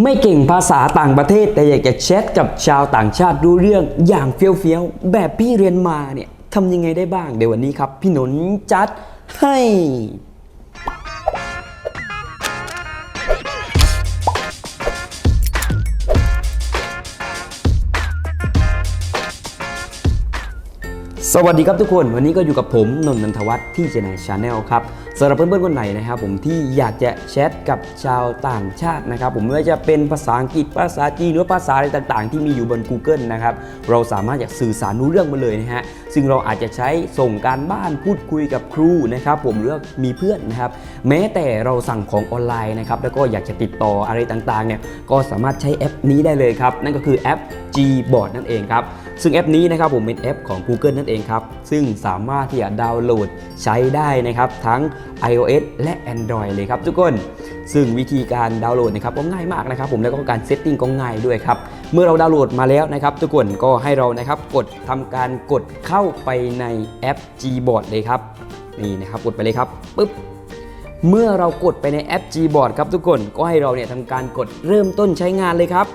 ไม่เก่งภาษาต่างประเทศแต่อยากจะแชทกับชาวต่างชาติรู้เรื่องอย่างเฟี้ยวๆ แบบพี่เรียนมาเนี่ยทำยังไงได้บ้าง เดี๋ยววันนี้ครับ พี่หนนจัดให้ สวัสดีครับทุกคนวันนี้ก็อยู่กับผมนนทนันทวัฒน์ที่เจเนชาแนลครับสำหรับเพื่อนๆคนไหนนะครับผมที่อยากจะแชทกับชาวต่างชาตินะครับผมไม่ว่าจะเป็นภาษาอังกฤษภาษาจีนหรือภาษาอะไรต่างๆ ที่มีอยู่บน Google นะครับเราสามารถอยากสื่อสารรู้เรื่องมาเลยนะฮะซึ่งเราอาจจะใช้ส่งการบ้านพูดคุยกับครูนะครับผมหรือว่ามีเพื่อนนะครับแม้แต่เราสั่งของออนไลน์นะครับแล้วก็อยากจะติดต่ออะไรต่างๆเนี่ยก็สามารถใช้แอปนี้ได้เลยครับนั่นก็คือแอป Gboard นั่นเองครับซึ่งแอปนี้นะครับผมเป็นแอปของ Google นั่นเองครับ ซึ่งสามารถที่จะดาวน์โหลดใช้ได้นะครับ ทั้ง iOS และ Android เลยครับทุกคน ซึ่งวิธีการดาวน์โหลดนะครับก็ง่ายมากนะครับ ผมแล้วก็การเซตติ้งก็ง่ายด้วยครับ เมื่อเราดาวน์โหลดมาแล้วนะครับ ทุกคนก็ให้เรานะครับกดทำการกดเข้าไปในแอป Gboard เลยครับนี่นะครับกดไปเลยครับปึ๊บเมื่อเรากดไปในแอป Gboard ครับทุกคนก็ให้เราเนี่ยทำการกดเริ่มต้นใช้งานเลยครับ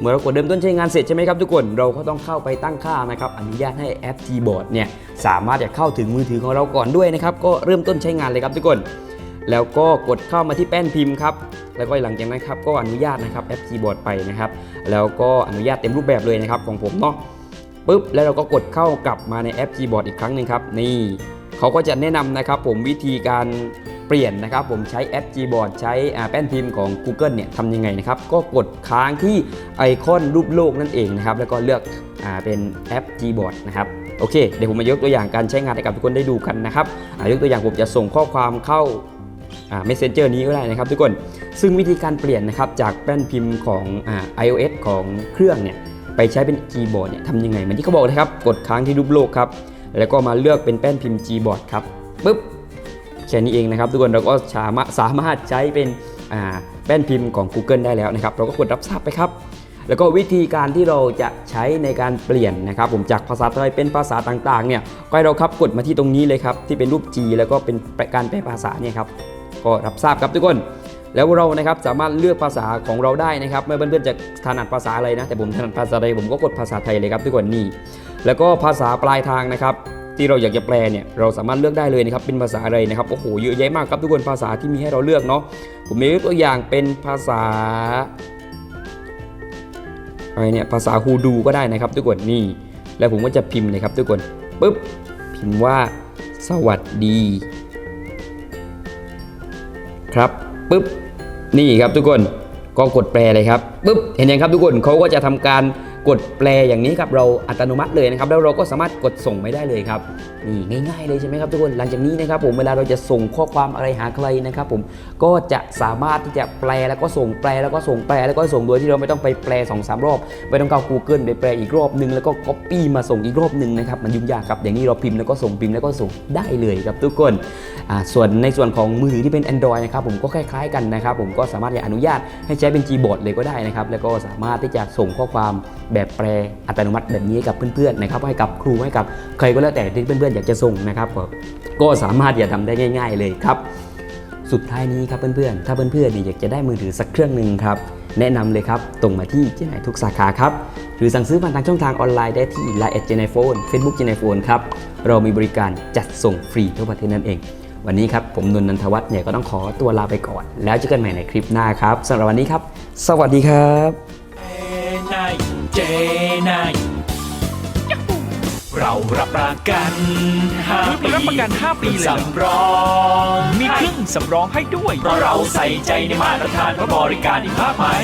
เมื่อเรากดเริ่มต้นใช้งานเสร็จใช่ไหมครับทุกคนเราก็ต้องเข้าไปตั้งค่านะครับอนุญาตให้แอป Gboard เนี่ยสามารถจะเข้าถึงมือถือของเราก่อนด้วยนะครับก็เริ่มต้นใช้งานเลยครับทุกคน แล้วก็กดเข้ามาที่แป้นพิมพ์ครับแล้วก็หลังจากนั้นครับก็อนุญาตนะครับแอป Gboard ไปนะครับแล้วก็อนุญาตเต็มรูปแบบเลยนะครับของผมเนาะปุ๊บแล้วเราก็กดเข้ากลับมาในแอป Gboard อีกครั้งหนึ่งครับนี่เขาก็จะแนะนำนะครับผมวิธีการ เปลี่ยนนะครับผมใช้แอป Gboard ใช้แป้นพิมพ์ของ Google เนี่ยทำยังไงนะครับ ก็กดค้างที่ไอคอนรูปโลกนั่นเองนะครับแล้วก็เลือกอเป็นแอป Gboard นะครับโอเคเดี๋ยวผมมายกตัวอย่างการใช้งานให้กับทุกคนได้ดูกันนะครับยกตัวอย่างผมจะส่งข้อความเข้า Messenger นี้ก็ได้นะครับทุกคน ซึ่งวิธีการเปลี่ยนนะครับจากแป้นพิมพ์ของอ iOS ของเครื่องเนี่ยไปใช้เป็น Gboard เนี่ยทำยังไงเหมือนที่เขาบอกนะครับ กดค้างที่รูปโลกครับ แล้วก็มาเลือกเป็นแป้นพิมพ์ Gboard ครับปุ๊บ แค่นี้เองนะครับ ทุกคนเราก็สามารถสามารถใช้เป็นแป้นพิมพ์ของ Google ได้แล้วนะครับ เราก็กดรับทราบไปครับ แล้วก็วิธีการที่เราจะใช้ในการเปลี่ยนนะครับ ผมจากภาษาไทยเป็นภาษาต่างๆเนี่ยก็ให้เราครับกดมาที่ตรงนี้เลยครับที่เป็นรูป G แล้วก็เป็นการแปลภาษาเนี่ยครับก็รับทราบครับทุกคนแล้วเรานะครับสามารถเลือกภาษาของเราได้นะครับไม่เพื่อนๆจะถนัดภาษาอะไรนะ แต่ผมถนัดภาษาไทยผมก็กดภาษาไทยเลยครับทุกคนนี่แล้วก็ภาษาปลายทางนะครับ ที่เราอยากจะแปลเนี่ยเราสามารถเลือกได้เลยนะครับเป็นภาษาอะไรนะครับโอ้โหเยอะแยะมากครับทุกคนภาษาที่มีให้เราเลือกเนาะผมมีตัวอย่างเป็นภาษาอะไรเนี่ยภาษาฮูดูก็ได้นะครับ ทุกคนนี่ แล้วผมก็จะพิมพ์เลยครับ ทุกคนปุ๊บพิมพ์ว่าสวัสดี ครับปุ๊บนี่ครับทุกคนก็กดแปลเลยครับปุ๊บเห็นยังครับทุกคนเขาก็จะทำการ กดแปลอย่างนี้ครับเราอัตโนมัติเลยนะครับแล้วเราก็สามารถกดส่งไปได้เลยครับนี่ง่ายๆเลยใช่ไหมครับทุกคนหลังจากนี้นะครับผมเวลาเราจะส่งข้อความอะไรหาใครนะครับผมก็จะสามารถที่จะแปลแล้วก็ส่งแปลแล้วก็ส่งแปลแล้วก็ส่งโดยที่เราไม่ต้องไปแปล2อสรอบไม่ต้องเข้า Google ไปแปลอีกรอบหนึงแล้วก็ Copy มาส่งอีกรอบหนึงนะครับมันยุ่งยากครับอย่างนี้เราพิมพ์แล้วก็ส่งพิมพ์แล้วก็ส่งได้เลยครับทุกคนส่วนในส่วนของมือถือที่เป็น Android นะครับผมก็คล้ายๆกันนะครับผมก็สามารถจะอนุญาตให้ใช้เป็น Gboard เลยก็ได้นะครับแล้วก็สามารถที่จะส่งข้อความแบบแปลอัตโนมัติแบบนี้ให้กับเพื่อนๆนะครับให้กับครูให้กับใครก็แล้วแต่ที่เพื่อนๆอยากจะส่งนะครับก็สามารถจะทำได้ง่าย ๆ เลยครับ สุดท้ายนี้ครับเพื่อนๆถ้าเพื่อนๆเนี่ยอยากจะได้มือถือสักเครื่องหนึ่งครับแนะนำเลยครับตรงมาที่เจนไทุกสาขาครับหรือสั่งซื้อผ่านทางช่องทางออนไลน์ได้ที่ Line แอดเจนไอโฟนเฟซบุ๊กเจนไอโฟนครับเรามีบริการจัดส่งฟรีทั่วประเทศนั่นเอง วันนี้ครับผมนนท์นันทวัฒน์เนี่ยก็ต้องขอตัวลาไปก่อน แล้วเจอกันใหม่ในคลิปหน้าครับสำหรับวันนี้ครับ สวัสดีครับ เจนายเรารับประกันห้าปีรับประกัน 5 ปีเลยเหรอสำรองมีเครื่องสำรองให้ด้วย เพราะเราใส่ใจในมาตรฐานเพราะบริการอีกมากมาย